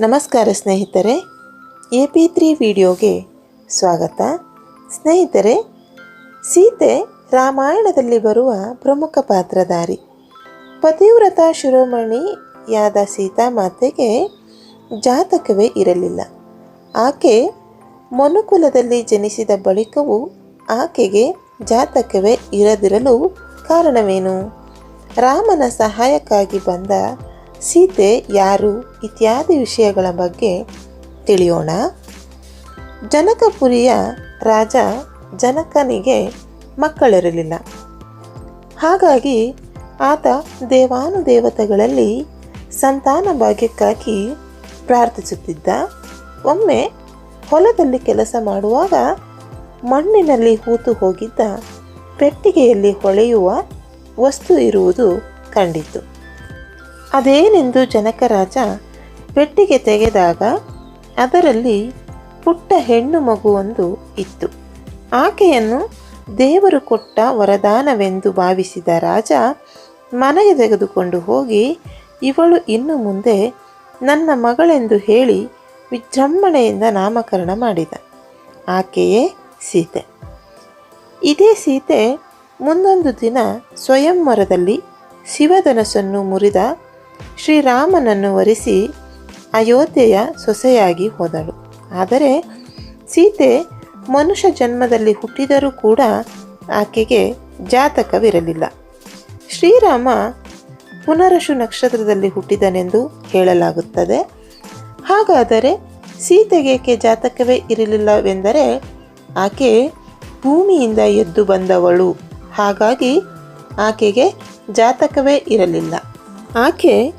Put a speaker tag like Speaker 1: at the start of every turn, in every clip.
Speaker 1: ನಮಸ್ಕಾರ ಸ್ನೇಹಿತರೆ, A P three ವಿಡಿಯೋಗೆ ಸ್ವಾಗತ. ಸ್ನೇಹಿತರೆ, ಸೀತೆ ರಾಮಾಯಣದಲ್ಲಿ ಬರುವ ಪ್ರಮುಖ ಪಾತ್ರಧಾರಿ, ಪತಿವ್ರತ ಶಿರೋಮಣಿಯಾದ ಸೀತಾಮಾತೆಗೆ ಜಾತಕವೇ ಇರಲಿಲ್ಲ. ಆಕೆ ಮನುಕುಲದಲ್ಲಿ ಜನಿಸಿದ ಬಳಿಕವೂ ಆಕೆಗೆ ಜಾತಕವೇ ಇರದಿರಲು ಕಾರಣವೇನು? ರಾಮನ ಸಹಾಯಕ್ಕಾಗಿ ಬಂದ ಸೀತೆ ಯಾರು ಇತ್ಯಾದಿ ವಿಷಯಗಳ ಬಗ್ಗೆ ತಿಳಿಯೋಣ. ಜನಕಪುರಿಯ ರಾಜ ಜನಕನಿಗೆ ಮಕ್ಕಳಿರಲಿಲ್ಲ. ಹಾಗಾಗಿ ಆತ ದೇವಾನುದೇವತೆಗಳಲ್ಲಿ ಸಂತಾನ ಭಾಗ್ಯಕ್ಕಾಗಿ ಪ್ರಾರ್ಥಿಸುತ್ತಿದ್ದ. ಒಮ್ಮೆ ಹೊಲದಲ್ಲಿ ಕೆಲಸ ಮಾಡುವಾಗ ಮಣ್ಣಿನಲ್ಲಿ ಹೂತು ಹೋಗಿದ್ದ. ಪೆಟ್ಟಿಗೆಯಲ್ಲಿ ಹೊಳೆಯುವ ವಸ್ತು ಇರುವುದು ಕಂಡಿತು. ಅದೇನೆಂದು ಜನಕರಾಜ ಪೆಟ್ಟಿಗೆ ತೆಗೆದಾಗ ಅದರಲ್ಲಿ ಪುಟ್ಟ ಹೆಣ್ಣು ಮಗುವೊಂದು ಇತ್ತು. ಆಕೆಯನ್ನು ದೇವರು ಕೊಟ್ಟ ವರದಾನವೆಂದು ಭಾವಿಸಿದ ರಾಜ ಮನೆಗೆ ತೆಗೆದುಕೊಂಡು ಹೋಗಿ, ಇವಳು ಇನ್ನು ಮುಂದೆ ನನ್ನ ಮಗಳೆಂದು ಹೇಳಿ ವಿಜೃಂಭಣೆಯಿಂದ ನಾಮಕರಣ ಮಾಡಿದ. ಆಕೆಯೇ ಸೀತೆ. ಇದೇ ಸೀತೆ ಮುಂದೊಂದು ದಿನ ಸ್ವಯಂವರದಲ್ಲಿ ಶಿವಧನಸ್ಸನ್ನು ಮುರಿದ ಶ್ರೀರಾಮನನ್ನು ವರಿಸಿ ಅಯೋಧ್ಯೆಯ ಸೊಸೆಯಾಗಿ ಹೋದಳು. ಆದರೆ ಸೀತೆ ಮನುಷ್ಯ ಜನ್ಮದಲ್ಲಿ ಹುಟ್ಟಿದರೂ ಕೂಡ ಆಕೆಗೆ ಜಾತಕವಿರಲಿಲ್ಲ. ಶ್ರೀರಾಮ ಪುನರಶು ನಕ್ಷತ್ರದಲ್ಲಿ ಹುಟ್ಟಿದನೆಂದು ಹೇಳಲಾಗುತ್ತದೆ. ಹಾಗಾದರೆ ಸೀತೆಗೇಕೆ ಜಾತಕವೇ ಇರಲಿಲ್ಲವೆಂದರೆ ಆಕೆ ಭೂಮಿಯಿಂದ ಎದ್ದು ಬಂದವಳು. ಹಾಗಾಗಿ ಆಕೆಗೆ ಜಾತಕವೇ ಇರಲಿಲ್ಲ. ಆಕೆ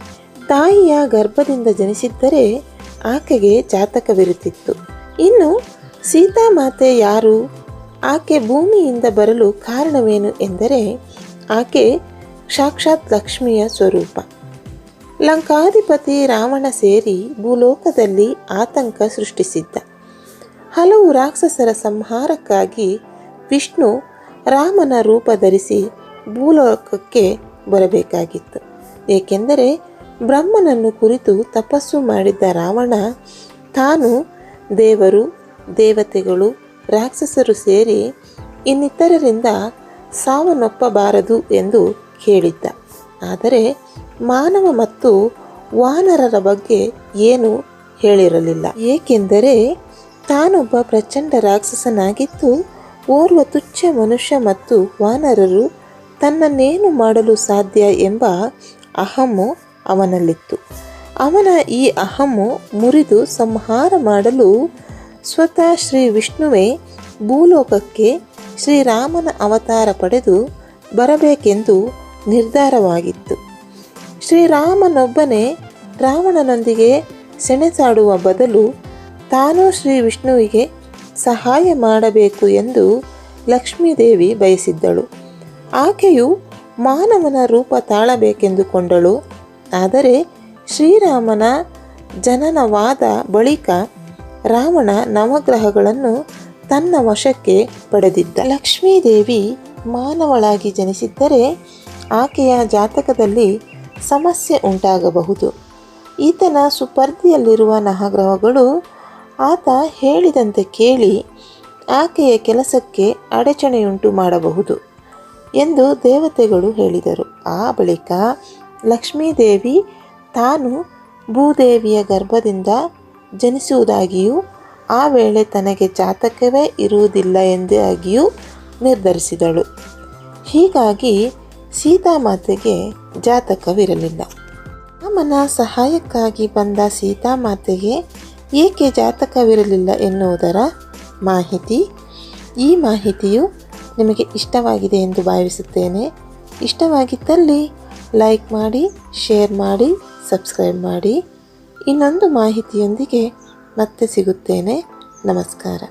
Speaker 1: ತಾಯಿಯ ಗರ್ಭದಿಂದ ಜನಿಸಿದ್ದರೆ ಆಕೆಗೆ ಜಾತಕವಿರುತ್ತಿತ್ತು. ಇನ್ನು ಸೀತಾಮಾತೆ ಯಾರು? ಆಕೆ ಭೂಮಿಯಿಂದ ಬರಲು ಕಾರಣವೇನು ಎಂದರೆ ಆಕೆ ಸಾಕ್ಷಾತ್ ಲಕ್ಷ್ಮಿಯ ಸ್ವರೂಪ. ಲಂಕಾಧಿಪತಿ ರಾವಣ ಸೇರಿ ಭೂಲೋಕದಲ್ಲಿ ಆತಂಕ ಸೃಷ್ಟಿಸಿದ್ದ. ಹಲವು ರಾಕ್ಷಸರ ಸಂಹಾರಕ್ಕಾಗಿ ವಿಷ್ಣು ರಾಮನ ರೂಪ ಧರಿಸಿ ಭೂಲೋಕಕ್ಕೆ ಬರಬೇಕಾಗಿತ್ತು. ಏಕೆಂದರೆ ಬ್ರಹ್ಮನನ್ನು ಕುರಿತು ತಪಸ್ಸು ಮಾಡಿದ್ದ ರಾವಣ ತಾನು ದೇವರು, ದೇವತೆಗಳು, ರಾಕ್ಷಸರು ಸೇರಿ ಇನ್ನಿತರರಿಂದ ಸಾವನ್ನೊಪ್ಪಬಾರದು ಎಂದು ಹೇಳಿದ್ದ ಆದರೆ ಮಾನವ ಮತ್ತು ವಾನರರ ಬಗ್ಗೆ ಏನು ಹೇಳಿರಲಿಲ್ಲ. ಏಕೆಂದರೆ ತಾನೊಬ್ಬ ಪ್ರಚಂಡ ರಾಕ್ಷಸನಾಗಿದ್ದು, ಓರ್ವ ತುಚ್ಛ ಮನುಷ್ಯ ಮತ್ತು ವಾನರರು ತನ್ನನ್ನೇನು ಮಾಡಲು ಸಾಧ್ಯ ಎಂಬ ಅಹಮ್ಮು ಅವನಲ್ಲಿತ್ತು. ಅವನ ಈ ಅಹಮ್ಮು ಮುರಿದು ಸಂಹಾರ ಮಾಡಲು ಸ್ವತಃ ಶ್ರೀ ವಿಷ್ಣುವೇ ಭೂಲೋಕಕ್ಕೆ ಶ್ರೀರಾಮನ ಅವತಾರ ಪಡೆದು ಬರಬೇಕೆಂದು ನಿರ್ಧಾರವಾಗಿತ್ತು. ಶ್ರೀರಾಮನೊಬ್ಬನೇ ರಾವಣನೊಂದಿಗೆ ಸೆಣೆಸಾಡುವ ಬದಲು ತಾನೂ ಶ್ರೀ ವಿಷ್ಣುವಿಗೆ ಸಹಾಯ ಮಾಡಬೇಕು ಎಂದು ಲಕ್ಷ್ಮೀದೇವಿ ಬಯಸಿದ್ದಳು. ಆಕೆಯು ಮಾನವನ ರೂಪ ತಾಳಬೇಕೆಂದುಕೊಂಡಳು. ಆದರೆ ಶ್ರೀರಾಮನ ಜನನವಾದ ಬಳಿಕ ರಾವಣ ನವಗ್ರಹಗಳನ್ನು ತನ್ನ ವಶಕ್ಕೆ ಪಡೆದಿದ್ದ. ಲಕ್ಷ್ಮೀದೇವಿ ಮಾನವಳಾಗಿ ಜನಿಸಿದ್ದರೆ ಆಕೆಯ ಜಾತಕದಲ್ಲಿ ಸಮಸ್ಯೆ ಉಂಟಾಗಬಹುದು. ಈತನ ಸುಪರ್ದಿಯಲ್ಲಿರುವ ನವಗ್ರಹಗಳು ಆತ ಹೇಳಿದಂತೆ ಕೇಳಿ ಆಕೆಯ ಕೆಲಸಕ್ಕೆ ಅಡಚಣೆಯುಂಟು ಮಾಡಬಹುದು. ಎಂದು ದೇವತೆಗಳು ಹೇಳಿದರು. ಆ ಬಳಿಕ ಲಕ್ಷ್ಮೀದೇವಿ ತಾನು ಭೂದೇವಿಯ ಗರ್ಭದಿಂದ ಜನಿಸುವುದಾಗಿಯೂ ಆ ವೇಳೆ ತನಗೆ ಜಾತಕವೇ ಇರುವುದಿಲ್ಲ ಎಂದಾಗಿಯೂ ನಿರ್ಧರಿಸಿದಳು. ಹೀಗಾಗಿ ಸೀತಾಮಾತೆಗೆ ಜಾತಕವಿರಲಿಲ್ಲ. ರಾಮನ ಸಹಾಯಕ್ಕಾಗಿ ಬಂದ ಸೀತಾಮಾತೆಗೆ ಏಕೆ ಜಾತಕವಿರಲಿಲ್ಲ ಎನ್ನುವುದರ ಮಾಹಿತಿ, ಈ ಮಾಹಿತಿಯು ನಿಮಗೆ ಇಷ್ಟವಾಗಿದೆ ಎಂದು ಭಾವಿಸುತ್ತೇನೆ. ಇಷ್ಟವಾಗಿದ್ದಲ್ಲಿ ಲೈಕ್ ಮಾಡಿ, ಶೇರ್ ಮಾಡಿ, ಸಬ್ಸ್ಕ್ರೈಬ್ ಮಾಡಿ. ಇನ್ನೊಂದು ಮಾಹಿತಿಯೊಂದಿಗೆ ಮತ್ತೆ ಸಿಗುತ್ತೇನೆ. ನಮಸ್ಕಾರ.